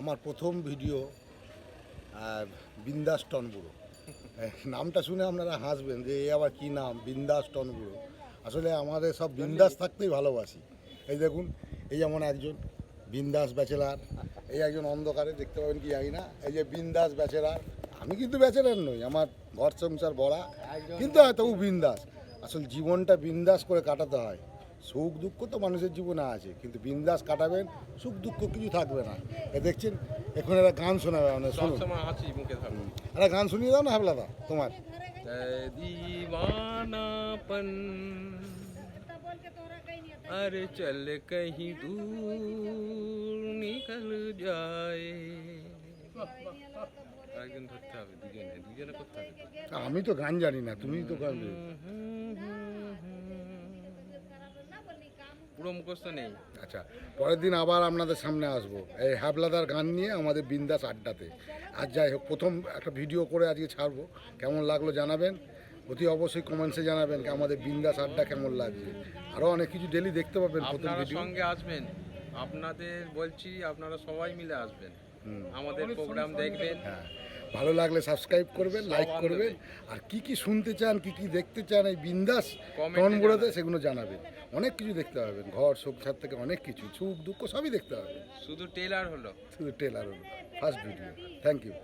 আমার প্রথম ভিডিও বিন্দাস টনবুড়ো নামটা শুনে আপনারা হাসবেন যে এ আবার কী নাম? বিন্দাস টনবুড়ো আসলে আমাদের সব বিন্দাস থাকতেই ভালোবাসি। এই দেখুন এই যেমন একজন বিন্দাস ব্যাচেলার এই একজন অন্ধকারে দেখতে পাবেন কি জানি না এই যে বিন্দাস ব্যাচেলার। আমি কিন্তু ব্যাচেলার নই আমার ঘর সংসার ভরা কিন্তু তবু বিন্দাস। আসলে জীবনটা বিন্দাস করে কাটাতে হয়। সুখ দুঃখ তো মানুষের জীবনে আছে কিন্তু বিন্দাস কাটাবেন সুখ দুঃখ কিছু থাকবে না এ দেখছেন এখন একটা গান শোনাবে মানে শুনুন সবসময় হাসি মুখে থাকবে একটা গান শুনিয়ে দাও না হাবলাদা তোমার दीवानापन अरे चल कहीं दूर निकल जाए একজন ধরতে হবে দুজনে দুজনে করতে হবে আমি তো গান জানি না তুমি তো গান পুরো মুখস্থ নেই। আচ্ছা পরের দিন আবার আপনাদের সামনে আসব। এই হ্যাবলাদার গান নিয়ে আমাদের বিন্দাস আড্ডাতে। আর যাই হোক প্রথম একটা ভিডিও করে আজকে ছাড়বো। কেমন লাগল জানাবেন। অতি অবশ্যই কমেন্টসে জানাবেন কি আমাদের বিন্দাস আড্ডা কেমন লাগছে। আরও অনেক কিছু ডেলি দেখতে পাবেন প্রথম ভিডিও সঙ্গে আসবেন। আপনাদের বলছি আপনারা সবাই মিলে আসবেন। আমাদের প্রোগ্রাম দেখবেন। হ্যাঁ ভালো লাগলে সাবস্ক্রাইব করবেন লাইক করবে করবেন আর কি কি শুনতে চান কি কি দেখতে চান এই বিন্দাস টনগুলোতে সেগুলো জানাবেন। অনেক কিছু দেখতে পাবেন ঘর সংসার থেকে অনেক কিছু সুখ দুঃখ সবই দেখতে পাবেন। শুধু টেলার হলো। শুধু টেলার হলো। First video thank you